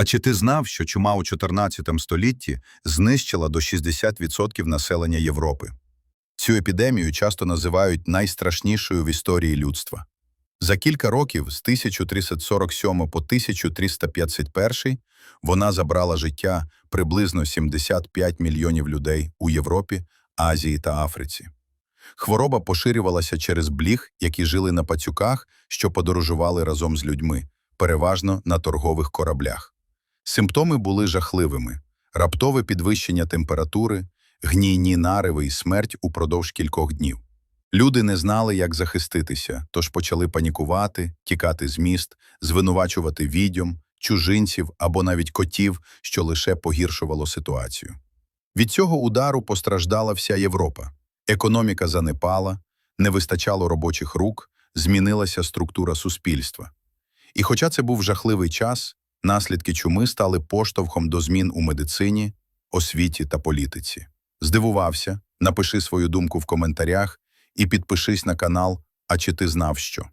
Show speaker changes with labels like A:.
A: А чи ти знав, що чума у 14 столітті знищила до 60% населення Європи? Цю епідемію часто називають найстрашнішою в історії людства. За кілька років, з 1347 по 1351, вона забрала життя приблизно 75 мільйонів людей у Європі, Азії та Африці. Хвороба поширювалася через бліг, які жили на пацюках, що подорожували разом з людьми, переважно на торгових кораблях. Симптоми були жахливими: раптове підвищення температури, гнійні нариви і смерть упродовж кількох днів. Люди не знали, як захиститися, тож почали панікувати, тікати з міст, звинувачувати відьом, чужинців або навіть котів, що лише погіршувало ситуацію. Від цього удару постраждала вся Європа. Економіка занепала, не вистачало робочих рук, змінилася структура суспільства. І хоча це був жахливий час, наслідки чуми стали поштовхом до змін у медицині, освіті та політиці. Здивувався? Напиши свою думку в коментарях і підпишись на канал «А чи ти знав що?».